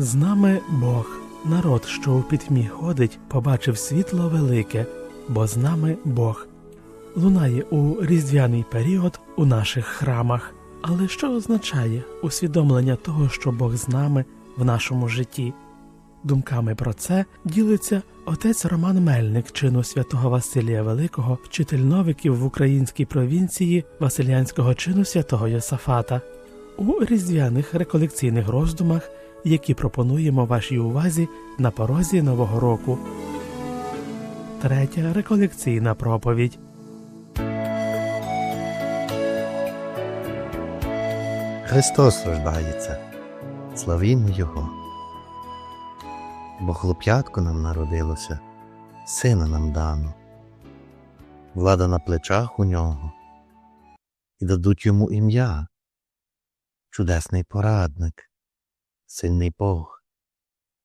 З нами Бог, народ, що у пітьмі ходить, побачив світло велике, бо з нами Бог. Лунає у різдвяний період у наших храмах. Але що означає усвідомлення того, що Бог з нами в нашому житті? Думками про це ділиться отець Роман Мельник чину святого Василія Великого, вчитель новиків в українській провінції Василянського чину святого Йосафата у різдвяних реколекційних роздумах, які пропонуємо вашій увазі на порозі Нового року. Третя реколекційна проповідь. Христос рождається, славімо Його. Бо хлоп'ятко нам народилося, сина нам дано, влада на плечах у нього, і дадуть йому ім'я, чудесний порадник, сильний Бог,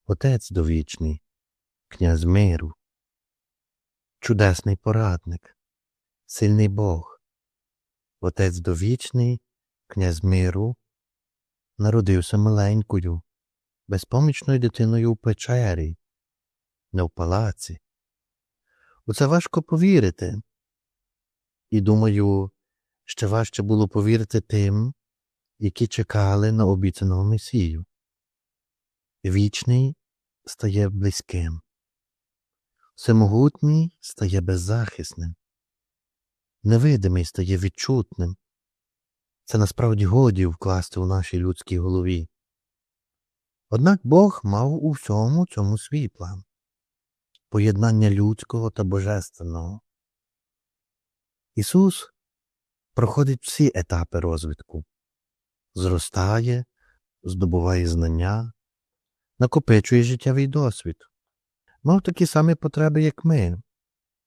Отець довічний, князь миру, чудесний порадник, сильний Бог, Отець довічний, князь миру, народився маленькою, безпомічною дитиною у печері, не в палаці. У це важко повірити. І думаю, ще важче було повірити тим, які чекали на обіцяного Месію. Вічний стає близьким, всемогутній стає беззахисним, невидимий стає відчутним. Це насправді годі вкласти у нашій людській голові. Однак Бог мав у всьому цьому свій план поєднання людського та божественного. Ісус проходить всі етапи розвитку, зростає, здобуває знання, накопичує життєвий досвід, мав такі самі потреби, як ми,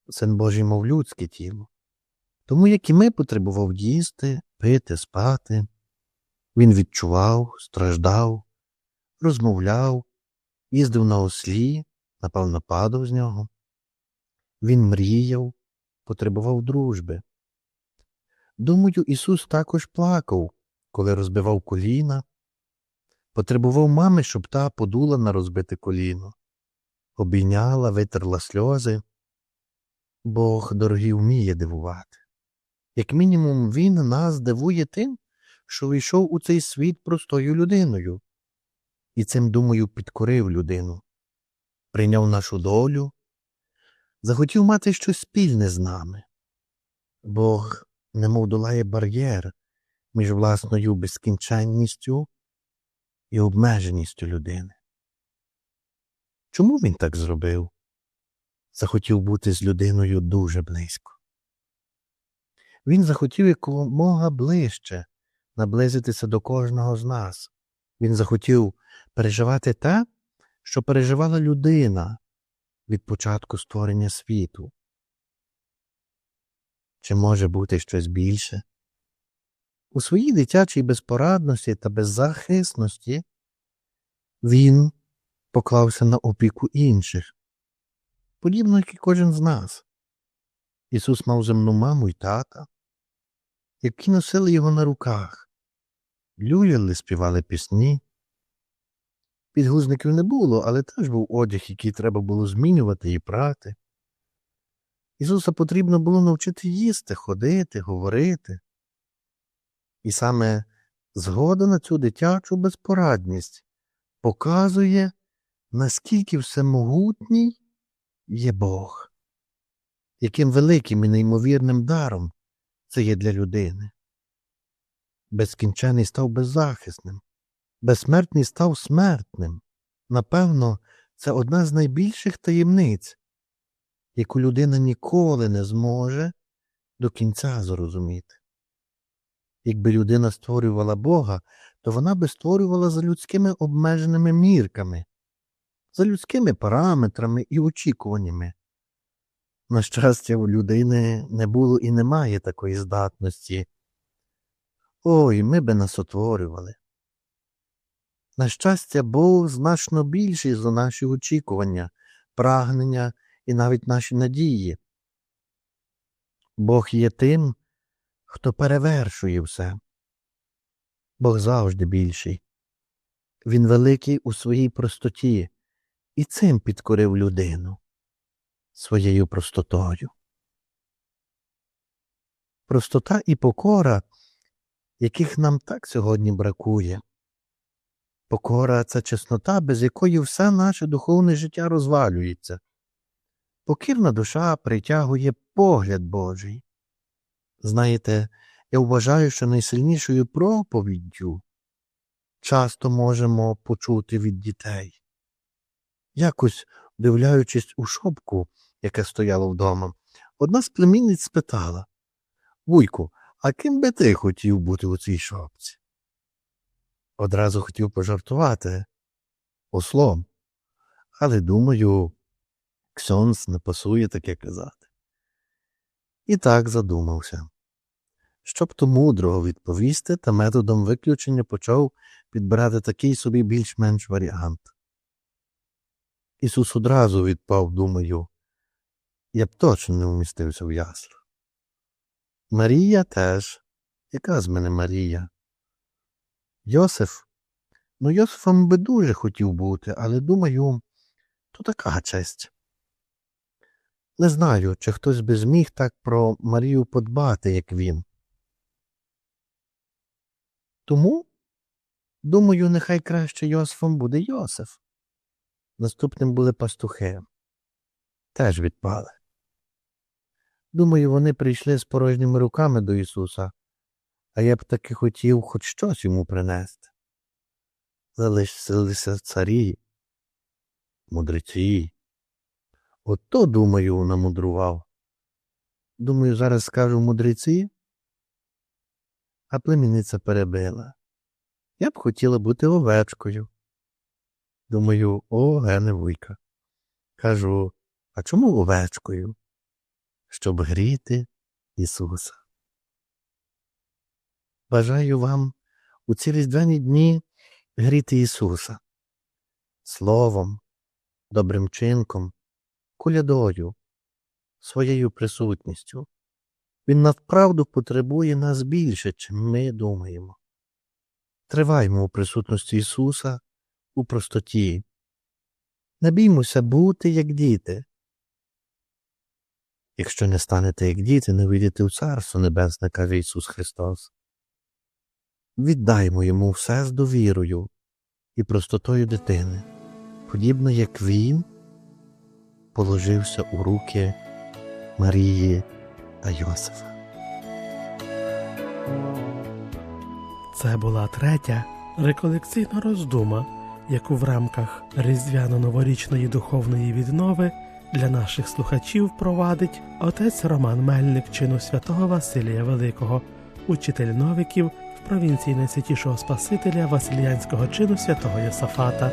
Син Божий мав людське тіло. Тому, як і ми потребував їсти, пити, спати, він відчував, страждав, розмовляв, їздив на ослі, напевно, падав з нього. Він мріяв, потребував дружби. Думаю, Ісус також плакав, коли розбивав коліна, потребував мами, щоб та подула на розбите коліно, обійняла, витерла сльози. Бог, дорогий, вміє дивувати. Як мінімум, він нас дивує тим, що вийшов у цей світ простою людиною, і цим, думаю, підкорив людину, прийняв нашу долю, захотів мати щось спільне з нами. Бог немов долає бар'єр між власною безкінченністю і обмеженістю людини. Чому він так зробив? Захотів бути з людиною дуже близько. Він захотів якомога ближче наблизитися до кожного з нас. Він захотів переживати те, що переживала людина від початку створення світу. Чи може бути щось більше? У своїй дитячій безпорадності та беззахисності він поклався на опіку інших, подібно як і кожен з нас. Ісус мав земну маму й тата, які носили його на руках, люляли, співали пісні. Підгузників не було, але теж був одяг, який треба було змінювати і прати. Ісуса потрібно було навчити їсти, ходити, говорити. І саме згода на цю дитячу безпорадність показує, наскільки всемогутній є Бог, яким великим і неймовірним даром це є для людини. Безкінчений став беззахисним, безсмертний став смертним. Напевно, це одна з найбільших таємниць, яку людина ніколи не зможе до кінця зрозуміти. Якби людина створювала Бога, то вона би створювала за людськими обмеженими мірками, за людськими параметрами і очікуваннями. На щастя, у людини не було і немає такої здатності. Ой, ми би нас отворювали. На щастя, Бог значно більший за наші очікування, прагнення і навіть наші надії. Бог є тим, хто перевершує все. Бог завжди більший. Він великий у своїй простоті і цим підкорив людину своєю простотою. Простота і покора, яких нам так сьогодні бракує. Покора це чеснота, без якої все наше духовне життя розвалюється. Покірна душа притягує погляд Божий. Знаєте, я вважаю, що найсильнішою проповіддю часто можемо почути від дітей. Якось, дивляючись у шопку, яке стояло вдома, одна з племінниць спитала Вуйку, а ким би ти хотів бути у цій шопці? Одразу хотів пожартувати ослом, але думаю, ксьонс не пасує таке казати. І так задумався. Щоб то мудрого відповісти, та методом виключення почав підбирати такий собі більш-менш варіант. Ісус одразу відпав, думаю, я б точно не вмістився в ясла. Марія теж. Яка з мене Марія? Йосиф? Ну, Йосифом би дуже хотів бути, але думаю, то така честь. Не знаю, чи хтось би зміг так про Марію подбати, як він. Тому, думаю, нехай краще Йосифом буде Йосиф. Наступним були пастухи. Теж відпали. Думаю, вони прийшли з порожніми руками до Ісуса, а я б таки хотів хоч щось йому принести. Залишилися царі, мудреці. Ото, думаю, намудрував. Думаю, зараз скажу мудреці, а племінниця перебила. Я б хотіла бути овечкою. Думаю, о, гене вуйка. Кажу, а чому овечкою? Щоб гріти Ісуса. Бажаю вам у ці різдвяні дні гріти Ісуса словом, добрим чинком, колядою, своєю присутністю. Він навправду потребує нас більше, чим ми думаємо. Триваймо у присутності Ісуса у простоті. Не біймося бути, як діти. Якщо не станете як діти, не вийдете в Царство Небесне, каже Ісус Христос. Віддаймо йому все з довірою і простотою дитини, подібно як Він положився у руки Марії та Йосифа. Це була третя реколекційна роздума, яку в рамках різдвяно-новорічної духовної віднови для наших слухачів провадить отець Роман Мельник чину святого Василія Великого, учитель новиків в провінції Найсвятішого Спасителя Васильянського чину святого Йосафата.